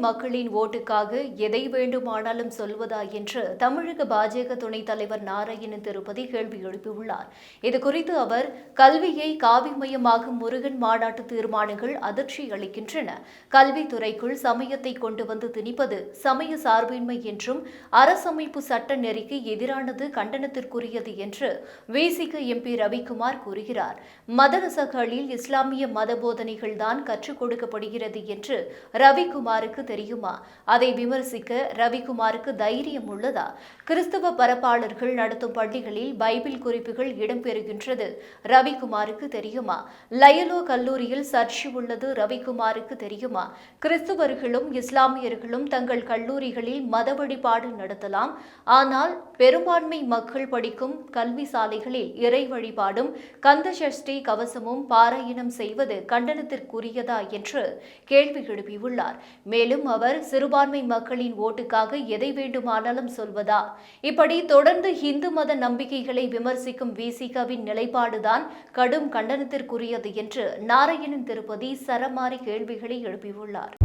மக்களின் ஓட்டுக்காக எதை வேண்டுமானாலும் சொல்வதா என்று தமிழக பாஜக துணைத் தலைவர் நாராயணன் திருப்பதி கேள்வி எழுப்பியுள்ளார். இதுகுறித்து அவர் கல்வியை காவிமயமாகும் முருகன் மாநாட்டு தீர்மானங்கள் அதிர்ச்சி அளிக்கின்றன. கல்வித்துறைக்குள் சமயத்தை கொண்டு வந்து திணிப்பது சமய சார்பின்மை என்றும் அரசமைப்பு சட்ட நெறிக்கு எதிரானது கண்டனத்திற்குரியது என்று விசிக எம்பி ரவிக்குமார் கூறுகிறார். மதரசகளில் இஸ்லாமிய மத போதனைகள்தான் கற்றுக் கொடுக்கப்படுகிறது என்று ரவிக்குமாருக்கு தெரியுமா? அதை விமர்சிக்க ரவிக்குமாருக்கு தைரியம் உள்ளதா? கிறிஸ்தவ பரப்பாளர்கள் நடத்தும் பள்ளிகளில் பைபிள் குறிப்புகள் இடம்பெறுகின்றது. ரவிக்குமாருக்கு தெரியுமா? லயலோ கல்லூரியில் சர்ச்சு உள்ளது ரவிக்குமாருக்கு தெரியுமா? கிறிஸ்துவர்களும் இஸ்லாமியர்களும் தங்கள் கல்லூரிகளில் மத வழிபாடு நடத்தலாம். ஆனால் பெரும்பான்மை மக்கள் படிக்கும் கல்வி சாலைகளில் இறை வழிபாடும் கந்த சஷ்டி கவசமும் பாராயணம் செய்வது கண்டனத்திற்குரியதா என்று கேள்வி எழுப்பியுள்ளார். மேலும் மேலும் அவர் சிறுபான்மை மக்களின் ஓட்டுக்காக எதை வேண்டுமானாலும் சொல்வதா? இப்படி தொடர்ந்து இந்து மத நம்பிக்கைகளை விமர்சிக்கும் விசிகாவின் நிலைப்பாடுதான் கடும் கண்டனத்திற்குரியது என்று நாராயணன் திருப்பதி சரமாரி கேள்விகளை எழுப்பியுள்ளார்.